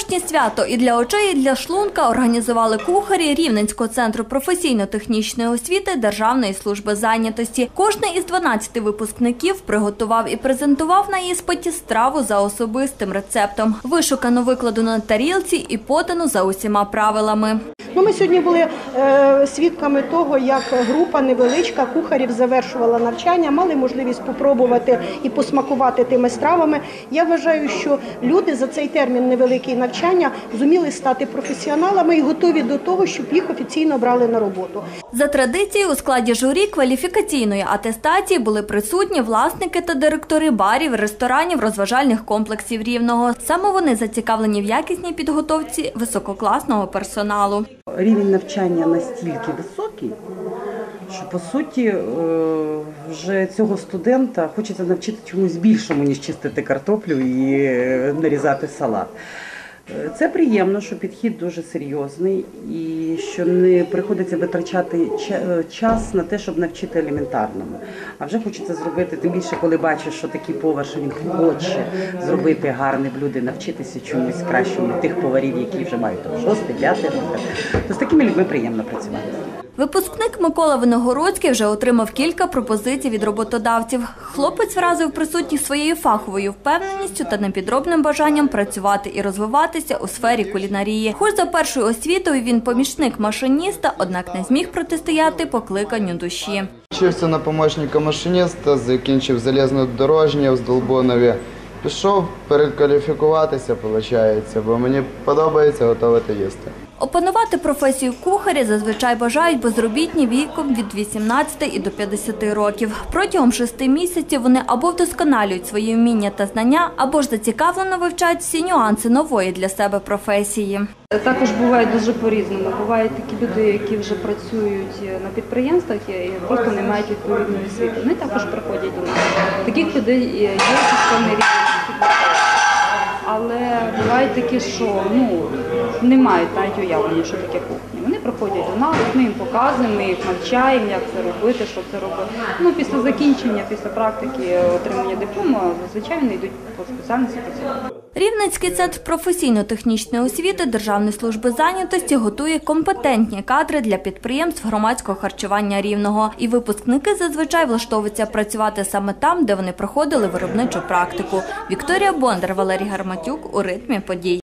Справжнє свято і для очей, і для шлунка організували кухарі Рівненського центру професійно-технічної освіти Державної служби зайнятості. Кожний із 12 випускників приготував і презентував на іспиті страву за особистим рецептом, вишукану викладу на тарілці і подану за усіма правилами. Ну, ми сьогодні були е, свідками того, як група невеличка кухарів завершувала навчання, мали можливість попробувати і посмакувати тими стравами. Я вважаю, що люди за цей термін невеликий навчання зуміли стати професіоналами і готові до того, щоб їх офіційно брали на роботу. За традицією у складі журі кваліфікаційної атестації були присутні власники та директори барів, ресторанів, розважальних комплексів Рівного. Саме вони зацікавлені в якісній підготовці висококласного персоналу. Рівень навчання настільки високий, що по суті е, вже цього студента хочеться навчити чомусь більшому, ніж чистити картоплю і нарізати салат. Це приємно, що підхід дуже серйозний і що не приходиться витрачати час на те, щоб навчити елементарному. А вже хочеться зробити, тим більше, коли бачиш, що такий повар, що він хоче зробити гарне блюдо, навчитися чомусь кращому тих поварів, які вже мають шостий, п'ятий. То з такими людьми приємно працювати. Випускник Микола Виногородський вже отримав кілька пропозицій від роботодавців. Хлопець вразив присутніх своєю фаховою впевненістю та непідробним бажанням працювати і розвиватися у сфері кулінарії. Хоч за першою освітою він помічник машиніста, однак не зміг протистояти покликанню душі. Вчився на помощника машиніста, закінчив залізнодорожнє в Здолбонові. Пішов перекваліфікуватися, виходить, бо мені подобається готувати їсти. Опанувати професію кухаря зазвичай бажають безробітні віком від 18 і до 50 років. Протягом шести місяців вони або вдосконалюють свої вміння та знання, або ж зацікавлено вивчають всі нюанси нової для себе професії. Також буває дуже по-різному. Бувають такі люди, які вже працюють на підприємствах і просто не мають відповідної освіти. Вони також приходять до нас. Таких людей є певний рівень. Але бувають такі, що ну не мають навіть уявлення, що таке кухня. Вони приходять до нас, ми їм показуємо, ми їх навчаємо, як це робити, що це робити. Ну після закінчення, після практики отримання диплому, зазвичай вони йдуть по спеціальності працювати. Рівненський центр професійно-технічної освіти Державної служби зайнятості готує компетентні кадри для підприємств громадського харчування рівного. І випускники зазвичай влаштовуються працювати саме там, де вони проходили виробничу практику. Вікторія Бондар, Валерій Гарматюк у ритмі подій.